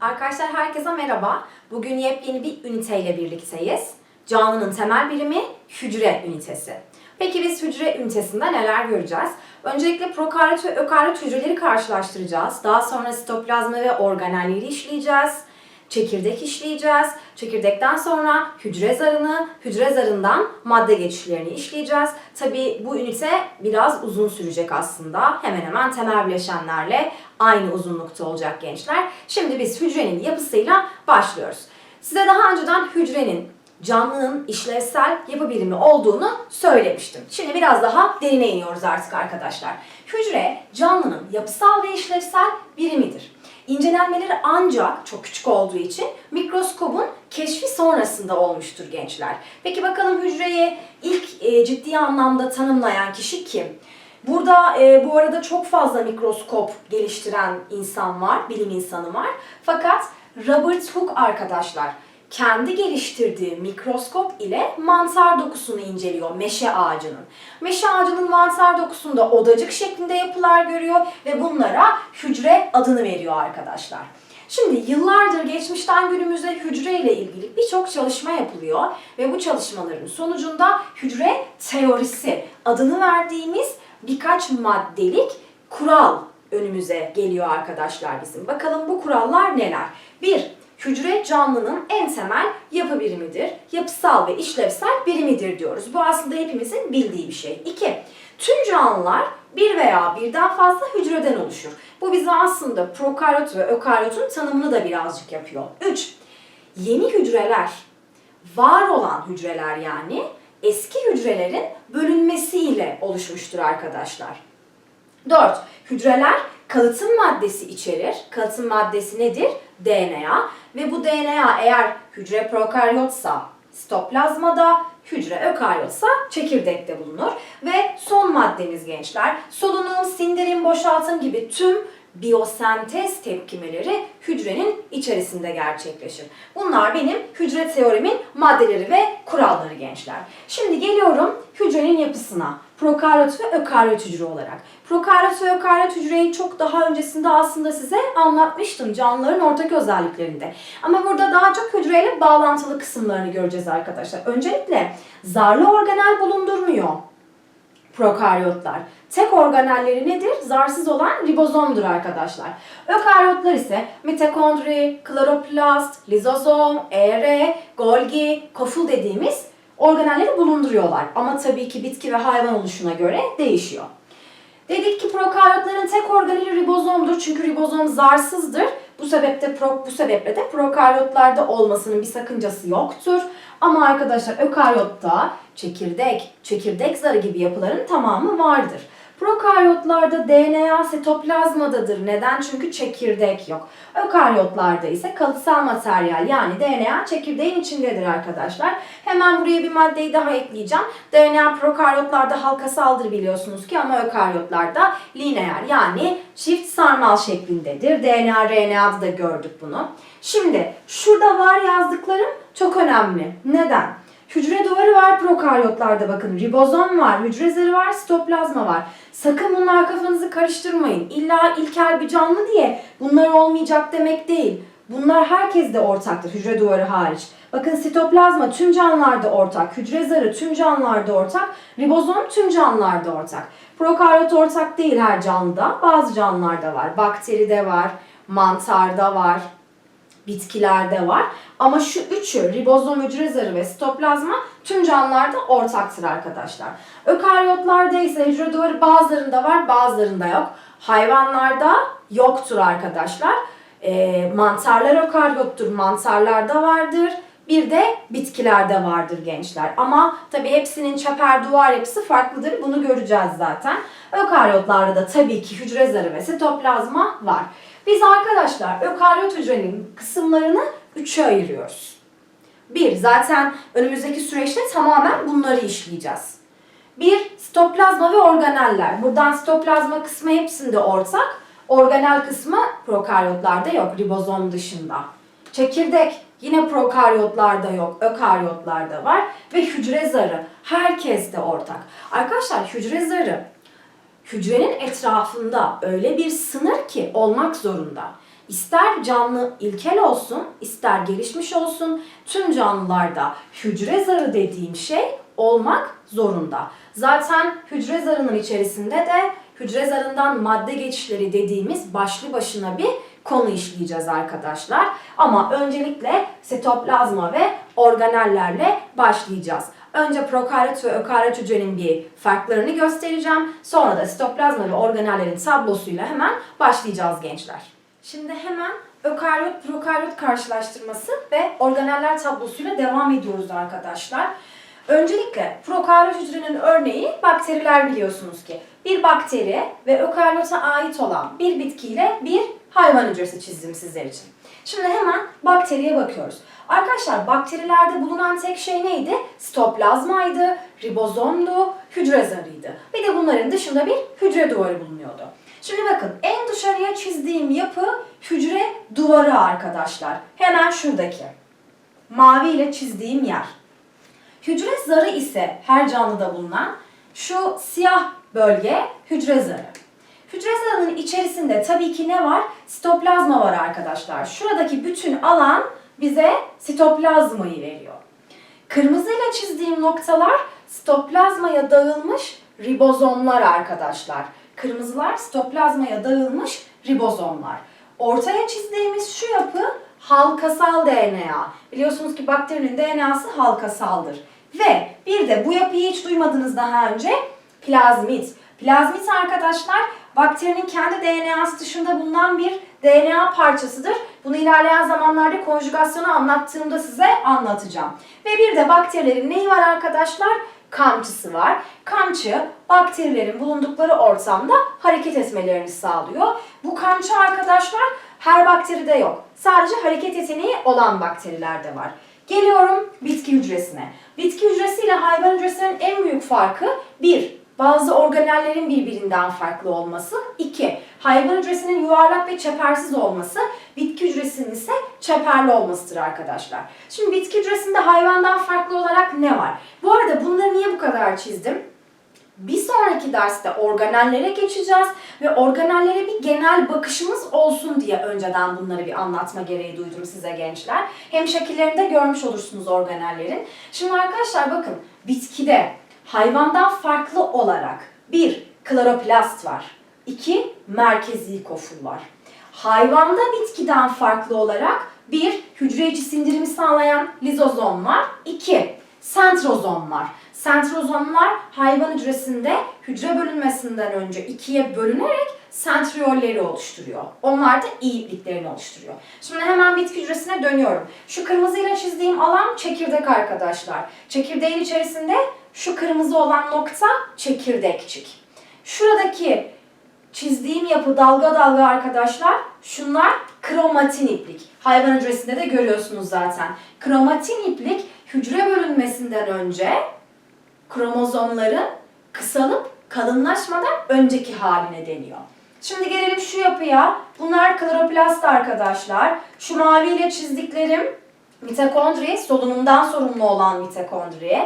Arkadaşlar herkese merhaba. Bugün yepyeni bir üniteyle birlikteyiz. Canlının temel birimi hücre ünitesi. Peki biz hücre ünitesinde neler göreceğiz? Öncelikle prokaryot ve ökaryot hücreleri karşılaştıracağız. Daha sonra sitoplazma ve organelleri işleyeceğiz. Çekirdek işleyeceğiz. Çekirdekten sonra hücre zarını, hücre zarından madde geçişlerini işleyeceğiz. Tabi bu ünite biraz uzun sürecek aslında. Hemen hemen temel bileşenlerle aynı uzunlukta olacak gençler. Şimdi biz hücrenin yapısıyla başlıyoruz. Size daha önceden hücrenin canlının işlevsel yapı birimi olduğunu söylemiştim. Şimdi biraz daha derine iniyoruz artık arkadaşlar. Hücre canlının yapısal ve işlevsel birimidir. İncelenmeleri ancak çok küçük olduğu için mikroskobun keşfi sonrasında olmuştur gençler. Peki bakalım hücreyi ilk e, ciddi anlamda tanımlayan kişi kim? Burada e, bu arada çok fazla mikroskop geliştiren insan var, bilim insanı var. Fakat Robert Hooke arkadaşlar kendi geliştirdiği mikroskop ile mantar dokusunu inceliyor meşe ağacının. Meşe ağacının mantar dokusunda odacık şeklinde yapılar görüyor ve bunlara hücre adını veriyor arkadaşlar. Şimdi yıllardır geçmişten günümüze hücre ile ilgili birçok çalışma yapılıyor ve bu çalışmaların sonucunda hücre teorisi adını verdiğimiz birkaç maddelik kural önümüze geliyor arkadaşlar bizim. Bakalım bu kurallar neler? 1. Hücre canlının en temel yapı birimidir. Yapısal ve işlevsel birimidir diyoruz. Bu aslında hepimizin bildiği bir şey. 2. Tüm canlılar bir veya birden fazla hücreden oluşur. Bu bize aslında prokaryot ve ökaryotun tanımını da birazcık yapıyor. 3. Yeni hücreler, var olan hücreler yani eski hücrelerin bölünmesiyle oluşmuştur arkadaşlar. 4. Hücreler kalıtım maddesi içerir. Kalıtım maddesi nedir? DNA. Ve bu DNA eğer hücre prokaryotsa sitoplazmada, hücre ökaryotsa çekirdekte bulunur. Ve son maddemiz gençler, solunum, sindirim, boşaltım gibi tüm biyosentez tepkimeleri hücrenin içerisinde gerçekleşir. Bunlar benim hücre teorimin maddeleri ve kuralları gençler. Şimdi geliyorum hücrenin yapısına. Prokaryot ve ökaryot hücre olarak. Prokaryot ve ökaryot hücreyi çok daha öncesinde aslında size anlatmıştım canlıların ortak özelliklerinde. Ama burada daha çok hücreyle bağlantılı kısımlarını göreceğiz arkadaşlar. Öncelikle zarlı organel bulundurmuyor prokaryotlar. Tek organelleri nedir? Zarsız olan ribozomdur arkadaşlar. Ökaryotlar ise mitokondri, kloroplast, lizozom, ER, Golgi, koful dediğimiz organelleri bulunduruyorlar. Ama tabii ki bitki ve hayvan oluşuna göre değişiyor. Dedik ki prokaryotların tek organeli ribozomdur çünkü ribozom zarsızdır. Bu sebeple pro, bu sebeple de prokaryotlarda olmasının bir sakıncası yoktur. Ama arkadaşlar ökaryotta çekirdek, çekirdek zarı gibi yapıların tamamı vardır. Prokaryotlarda DNA sitoplazmadadır. Neden? Çünkü çekirdek yok. Ökaryotlarda ise kalıtsal materyal yani DNA çekirdeğin içindedir arkadaşlar. Hemen buraya bir maddeyi daha ekleyeceğim. DNA prokaryotlarda halkasaldır biliyorsunuz ki ama ökaryotlarda lineer yani çift sarmal şeklindedir. DNA, RNA'da da gördük bunu. Şimdi şurada var yazdıklarım çok önemli. Neden? Hücre duvarı var prokaryotlarda bakın. Ribozom var, hücre zarı var, sitoplazma var. Sakın bunlar kafanızı karıştırmayın. İlla ilkel bir canlı diye bunlar olmayacak demek değil. Bunlar herkeste ortaktır hücre duvarı hariç. Bakın sitoplazma tüm canlılarda ortak, hücre zarı tüm canlılarda ortak, ribozom tüm canlılarda ortak. Prokaryot ortak değil her canlıda. Bazı canlılarda var. Bakteride var, mantarda var, bitkilerde var. Ama şu üçü ribozom, hücre zarı ve sitoplazma tüm canlılarda ortaktır arkadaşlar. Ökaryotlarda ise hücre duvarı bazılarında var bazılarında yok. Hayvanlarda yoktur arkadaşlar. E, mantarlar ökaryottur, mantarlarda vardır. Bir de bitkilerde vardır gençler. Ama tabii hepsinin çeper duvar yapısı farklıdır. Bunu göreceğiz zaten. Ökaryotlarda da tabii ki hücre zarı ve sitoplazma var. Biz arkadaşlar ökaryot hücrenin kısımlarını üçe ayırıyoruz. Bir, zaten önümüzdeki süreçte tamamen bunları işleyeceğiz. Bir, sitoplazma ve organeller. Buradan sitoplazma kısmı hepsinde ortak. Organel kısmı prokaryotlarda yok, ribozom dışında. Çekirdek yine prokaryotlarda yok, ökaryotlarda var. Ve hücre zarı herkeste ortak. Arkadaşlar hücre zarı hücrenin etrafında öyle bir sınır ki olmak zorunda. ister canlı ilkel olsun, ister gelişmiş olsun tüm canlılarda hücre zarı dediğim şey olmak zorunda. Zaten hücre zarının içerisinde de hücre zarından madde geçişleri dediğimiz başlı başına bir konu işleyeceğiz arkadaşlar. Ama öncelikle sitoplazma ve organellerle başlayacağız. Önce prokaryot ve ökaryot hücrenin bir farklarını göstereceğim. Sonra da sitoplazma ve organellerin tablosuyla hemen başlayacağız gençler. Şimdi hemen ökaryot prokaryot karşılaştırması ve organeller tablosuyla devam ediyoruz arkadaşlar. Öncelikle prokaryot hücrenin örneği bakteriler biliyorsunuz ki. Bir bakteri ve ökaryota ait olan bir bitkiyle bir hayvan hücresi çizdim sizler için. Şimdi hemen bakteriye bakıyoruz. Arkadaşlar bakterilerde bulunan tek şey neydi? Sitoplazmaydı, ribozomdu, hücre zarıydı. Bir de bunların dışında bir hücre duvarı bulunuyordu. Şimdi bakın en dışarıya çizdiğim yapı hücre duvarı arkadaşlar. Hemen şuradaki. Mavi ile çizdiğim yer. Hücre zarı ise her canlıda bulunan şu siyah bölge hücre zarı. Hücre zarının içerisinde tabii ki ne var? Sitoplazma var arkadaşlar. Şuradaki bütün alan bize sitoplazmayı veriyor. Kırmızıyla çizdiğim noktalar sitoplazmaya dağılmış ribozomlar arkadaşlar. Kırmızılar sitoplazmaya dağılmış ribozomlar. Ortaya çizdiğimiz şu yapı halkasal DNA. Biliyorsunuz ki bakterinin DNA'sı halkasaldır. Ve bir de bu yapıyı hiç duymadınız daha önce plazmit. Plazmit arkadaşlar bakterinin kendi DNA'sı dışında bulunan bir DNA parçasıdır. Bunu ilerleyen zamanlarda konjugasyonu anlattığımda size anlatacağım. Ve bir de bakterilerin neyi var arkadaşlar? Kamçısı var. Kamçı bakterilerin bulundukları ortamda hareket etmelerini sağlıyor. Bu kamçı arkadaşlar her bakteride yok. Sadece hareket yeteneği olan bakterilerde var. Geliyorum bitki hücresine. Bitki hücresi ile hayvan hücresinin en büyük farkı bir, bazı organellerin birbirinden farklı olması. 2. Hayvan hücresinin yuvarlak ve çepersiz olması, bitki hücresinin ise çeperli olmasıdır arkadaşlar. Şimdi bitki hücresinde hayvandan farklı olarak ne var? Bu arada bunları niye bu kadar çizdim? Bir sonraki derste organellere geçeceğiz ve organellere bir genel bakışımız olsun diye önceden bunları bir anlatma gereği duydum size gençler. Hem şekillerinde görmüş olursunuz organellerin. Şimdi arkadaşlar bakın bitkide hayvandan farklı olarak bir kloroplast var. iki merkezi koful var. Hayvanda bitkiden farklı olarak bir hücre içi sindirimi sağlayan lizozom var. iki sentrozom var. Sentrozomlar hayvan hücresinde hücre bölünmesinden önce ikiye bölünerek sentriyolleri oluşturuyor. Onlar da iyi ipliklerini oluşturuyor. Şimdi hemen bitki hücresine dönüyorum. Şu kırmızıyla çizdiğim alan çekirdek arkadaşlar. Çekirdeğin içerisinde şu kırmızı olan nokta çekirdekçik. Şuradaki çizdiğim yapı dalga dalga arkadaşlar. Şunlar kromatin iplik. Hayvan hücresinde de görüyorsunuz zaten. Kromatin iplik hücre bölünmesinden önce kromozomların kısalıp kalınlaşmadan önceki haline deniyor. Şimdi gelelim şu yapıya. Bunlar kloroplast arkadaşlar. Şu maviyle çizdiklerim mitokondri, solunumdan sorumlu olan mitokondri.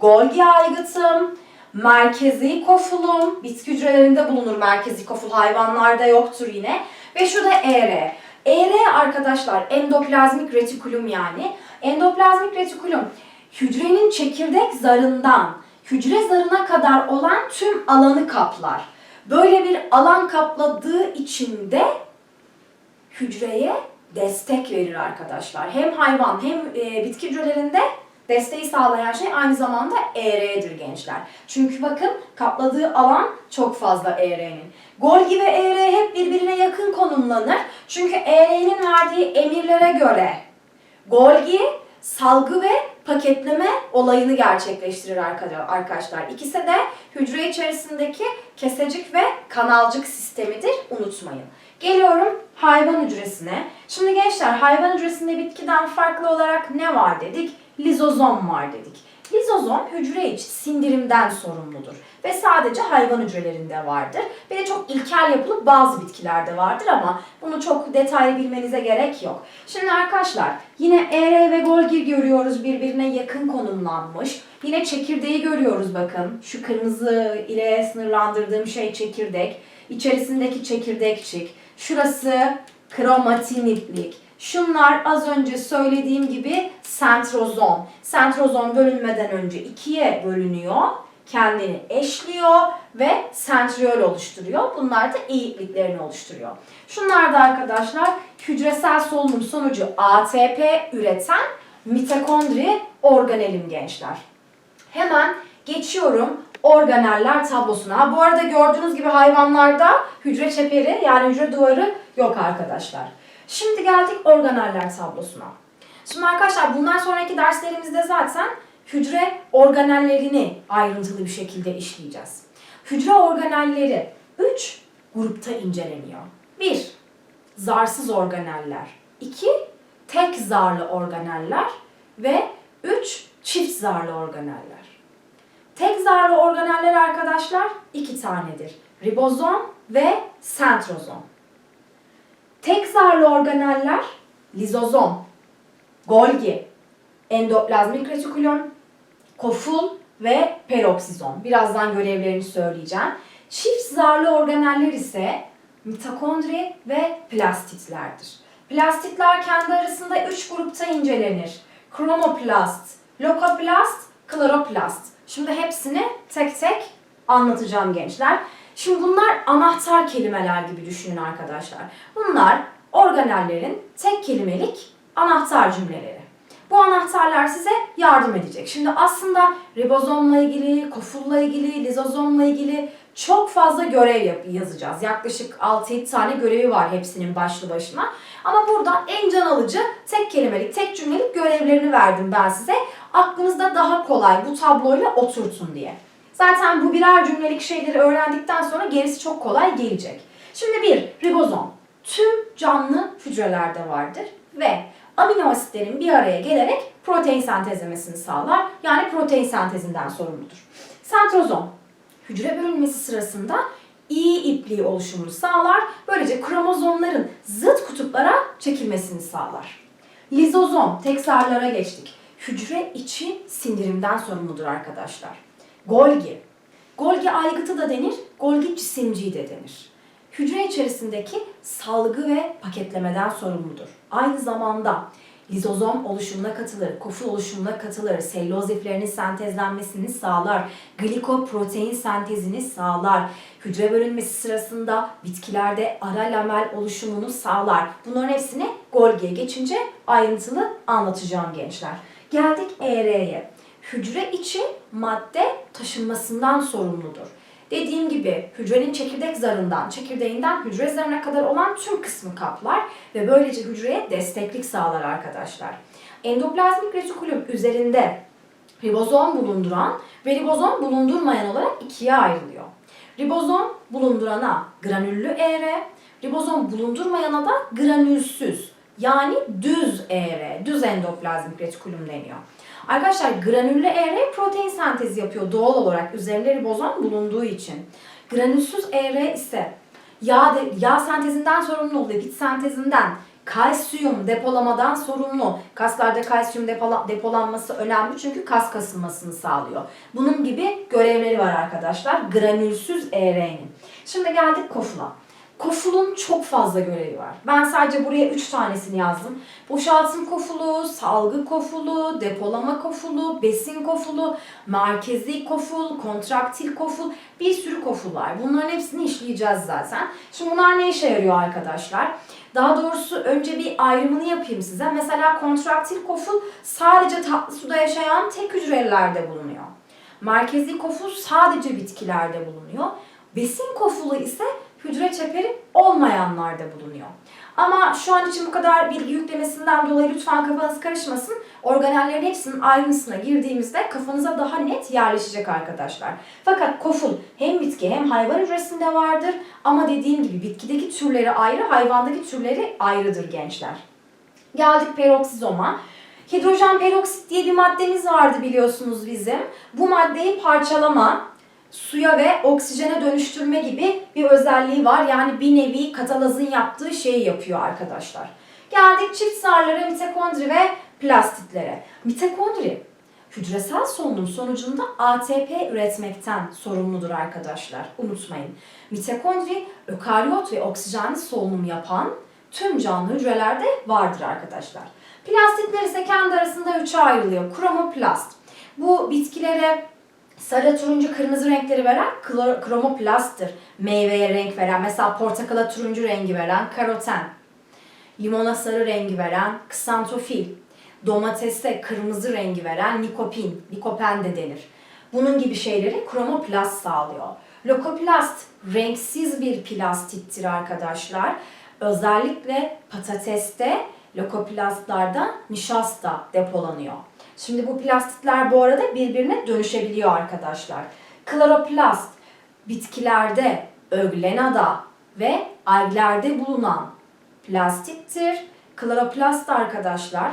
Golgi aygıtım, merkezi kofulum, bitki hücrelerinde bulunur merkezi koful, hayvanlarda yoktur yine. Ve şurada ER. ER arkadaşlar endoplazmik retikulum yani. Endoplazmik retikulum hücrenin çekirdek zarından hücre zarına kadar olan tüm alanı kaplar. Böyle bir alan kapladığı için de hücreye destek verir arkadaşlar. Hem hayvan hem e, bitki hücrelerinde desteği sağlayan şey aynı zamanda ER'dir gençler. Çünkü bakın kapladığı alan çok fazla ER'nin. Golgi ve ER hep birbirine yakın konumlanır. Çünkü ER'nin verdiği emirlere göre Golgi salgı ve paketleme olayını gerçekleştirir arkadaşlar. İkisi de hücre içerisindeki kesecik ve kanalcık sistemidir. Unutmayın. Geliyorum hayvan hücresine. Şimdi gençler hayvan hücresinde bitkiden farklı olarak ne var dedik? Lizozom var dedik. Lizozom hücre içi sindirimden sorumludur ve sadece hayvan hücrelerinde vardır. Bir de çok ilkel yapılı bazı bitkilerde vardır ama bunu çok detaylı bilmenize gerek yok. Şimdi arkadaşlar yine ER ve Golgi görüyoruz birbirine yakın konumlanmış. Yine çekirdeği görüyoruz bakın. Şu kırmızı ile sınırlandırdığım şey çekirdek. İçerisindeki çekirdekçik. Şurası kromatin iplik. Şunlar az önce söylediğim gibi sentrozom. Sentrozom bölünmeden önce ikiye bölünüyor. Kendini eşliyor ve sentriol oluşturuyor. Bunlar da iyi ipliklerini oluşturuyor. Şunlar da arkadaşlar hücresel solunum sonucu ATP üreten mitokondri organelim gençler. Hemen geçiyorum organeller tablosuna. Bu arada gördüğünüz gibi hayvanlarda hücre çeperi yani hücre duvarı yok arkadaşlar. Şimdi geldik organeller tablosuna. Şimdi arkadaşlar bundan sonraki derslerimizde zaten hücre organellerini ayrıntılı bir şekilde işleyeceğiz. Hücre organelleri 3 grupta inceleniyor. 1. Zarsız organeller. 2. Tek zarlı organeller. Ve 3. Çift zarlı organeller. Tek zarlı organeller arkadaşlar iki tanedir. Ribozom ve sentrozom. Tek zarlı organeller lizozom, Golgi, endoplazmik retikulum, koful ve peroksizom. Birazdan görevlerini söyleyeceğim. Çift zarlı organeller ise mitokondri ve plastitlerdir. Plastitler kendi arasında üç grupta incelenir. Kromoplast, lokoplast, kloroplast. Şimdi hepsini tek tek anlatacağım gençler. Şimdi bunlar anahtar kelimeler gibi düşünün arkadaşlar. Bunlar organellerin tek kelimelik anahtar cümleleri. Bu anahtarlar size yardım edecek. Şimdi aslında ribozomla ilgili, kofulla ilgili, lizozomla ilgili çok fazla görev yazacağız. Yaklaşık 6-7 tane görevi var hepsinin başlı başına. Ama burada en can alıcı tek kelimelik, tek cümlelik görevlerini verdim ben size. Aklınızda daha kolay bu tabloyla oturtun diye. Zaten bu birer cümlelik şeyleri öğrendikten sonra gerisi çok kolay gelecek. Şimdi bir, ribozom. Tüm canlı hücrelerde vardır ve amino asitlerin bir araya gelerek protein sentezlemesini sağlar. Yani protein sentezinden sorumludur. Sentrozom, hücre bölünmesi sırasında iyi ipliği oluşumunu sağlar. Böylece kromozomların zıt kutuplara çekilmesini sağlar. Lizozom, tek zarlara geçtik. Hücre içi sindirimden sorumludur arkadaşlar. Golgi. Golgi aygıtı da denir, Golgi cisimciği de denir. Hücre içerisindeki salgı ve paketlemeden sorumludur. Aynı zamanda lizozom oluşumuna katılır, koful oluşumuna katılır, selüloz liflerinin sentezlenmesini sağlar, glikoprotein sentezini sağlar, hücre bölünmesi sırasında bitkilerde ara lamel oluşumunu sağlar. Bunların hepsini Golgi'ye geçince ayrıntılı anlatacağım gençler. Geldik ER'ye. Hücre içi madde taşınmasından sorumludur. Dediğim gibi hücrenin çekirdek zarından, çekirdeğinden hücre zarına kadar olan tüm kısmı kaplar ve böylece hücreye desteklik sağlar arkadaşlar. Endoplazmik retikulum üzerinde ribozom bulunduran ve ribozom bulundurmayan olarak ikiye ayrılıyor. Ribozom bulundurana granüllü ER, ribozom bulundurmayana da granülsüz yani düz ER, düz endoplazmik retikulum deniyor. Arkadaşlar granüllü ER protein sentezi yapıyor doğal olarak üzerinde ribozom bulunduğu için. Granülsüz ER ise yağ, de, yağ sentezinden sorumlu lipid sentezinden, kalsiyum depolamadan sorumlu. Kaslarda kalsiyum depola, depolanması önemli çünkü kas kasılmasını sağlıyor. Bunun gibi görevleri var arkadaşlar granülsüz ER'nin. Şimdi geldik kofula. Kofulun çok fazla görevi var. Ben sadece buraya 3 tanesini yazdım. Boşaltım kofulu, salgı kofulu, depolama kofulu, besin kofulu, merkezi koful, kontraktil koful, bir sürü koful var. Bunların hepsini işleyeceğiz zaten. Şimdi bunlar ne işe yarıyor arkadaşlar? Daha doğrusu önce bir ayrımını yapayım size. Mesela kontraktil koful sadece tatlı suda yaşayan tek hücrelerde bulunuyor. Merkezi koful sadece bitkilerde bulunuyor. Besin kofulu ise hücre çeperi olmayanlarda bulunuyor. Ama şu an için bu kadar bilgi yüklemesinden dolayı lütfen kafanız karışmasın. Organellerin hepsinin ayrıntısına girdiğimizde kafanıza daha net yerleşecek arkadaşlar. Fakat koful hem bitki hem hayvan hücresinde vardır. Ama dediğim gibi bitkideki türleri ayrı, hayvandaki türleri ayrıdır gençler. Geldik peroksizoma. Hidrojen peroksit diye bir maddemiz vardı biliyorsunuz bizim. Bu maddeyi parçalama, suya ve oksijene dönüştürme gibi bir özelliği var. Yani bir nevi katalazın yaptığı şeyi yapıyor arkadaşlar. Geldik çift zarlara, mitokondri ve plastitlere. Mitokondri hücresel solunum sonucunda ATP üretmekten sorumludur arkadaşlar. Unutmayın. Mitokondri ökaryot ve oksijenli solunum yapan tüm canlı hücrelerde vardır arkadaşlar. Plastitler ise kendi arasında üçe ayrılıyor. Kromoplast. Bu bitkilere sarı, turuncu, kırmızı renkleri veren kromoplasttır. Meyveye renk veren, mesela portakala turuncu rengi veren karoten. Limona sarı rengi veren ksantofil. Domatese kırmızı rengi veren likopin, likopen de denir. Bunun gibi şeyleri kromoplast sağlıyor. Lokoplast renksiz bir plastittir arkadaşlar. Özellikle patateste lokoplastlarda nişasta depolanıyor. Şimdi bu plastitler bu arada birbirine dönüşebiliyor arkadaşlar. Kloroplast bitkilerde, öglenada ve alglerde bulunan plastittir. Kloroplast arkadaşlar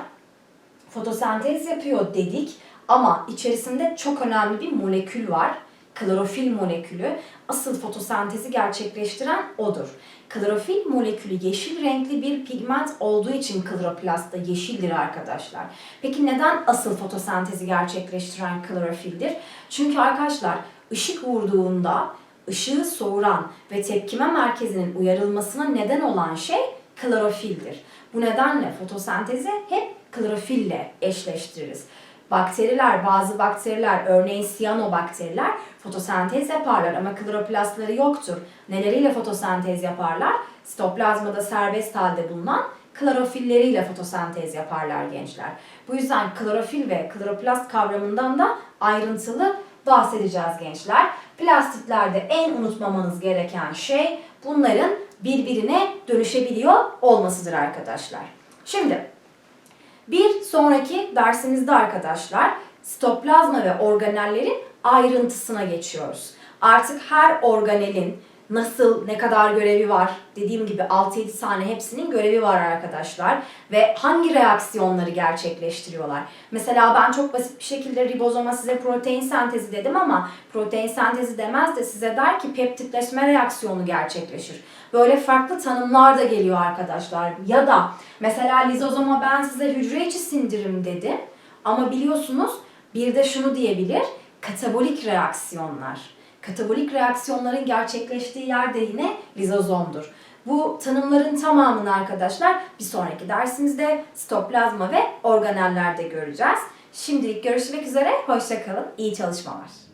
fotosentez yapıyor dedik ama içerisinde çok önemli bir molekül var. Klorofil molekülü. Asıl fotosentezi gerçekleştiren odur. Klorofil molekülü yeşil renkli bir pigment olduğu için kloroplast da yeşildir arkadaşlar. Peki neden asıl fotosentezi gerçekleştiren klorofildir? Çünkü arkadaşlar ışık vurduğunda ışığı soğuran ve tepkime merkezinin uyarılmasına neden olan şey klorofildir. Bu nedenle fotosentezi hep klorofille eşleştiririz. Bakteriler, bazı bakteriler, örneğin siyanobakteriler fotosentez yaparlar ama kloroplastları yoktur. Neleriyle fotosentez yaparlar? Sitoplazmada serbest halde bulunan klorofilleriyle fotosentez yaparlar gençler. Bu yüzden klorofil ve kloroplast kavramından da ayrıntılı bahsedeceğiz gençler. Plastiklerde en unutmamanız gereken şey bunların birbirine dönüşebiliyor olmasıdır arkadaşlar. Şimdi bir sonraki dersimizde arkadaşlar sitoplazma ve organellerin ayrıntısına geçiyoruz. Artık her organelin nasıl, ne kadar görevi var dediğim gibi 6-7 tane hepsinin görevi var arkadaşlar. Ve hangi reaksiyonları gerçekleştiriyorlar. Mesela ben çok basit bir şekilde ribozoma size protein sentezi dedim ama protein sentezi demez de size der ki peptitleşme reaksiyonu gerçekleşir. Böyle farklı tanımlar da geliyor arkadaşlar. Ya da mesela lizozoma ben size hücre içi sindirim dedim. Ama biliyorsunuz bir de şunu diyebilir. Katabolik reaksiyonlar. Katabolik reaksiyonların gerçekleştiği yer de yine lizozomdur. Bu tanımların tamamını arkadaşlar bir sonraki dersimizde sitoplazma ve organellerde göreceğiz. Şimdilik görüşmek üzere, hoşçakalın, iyi çalışmalar.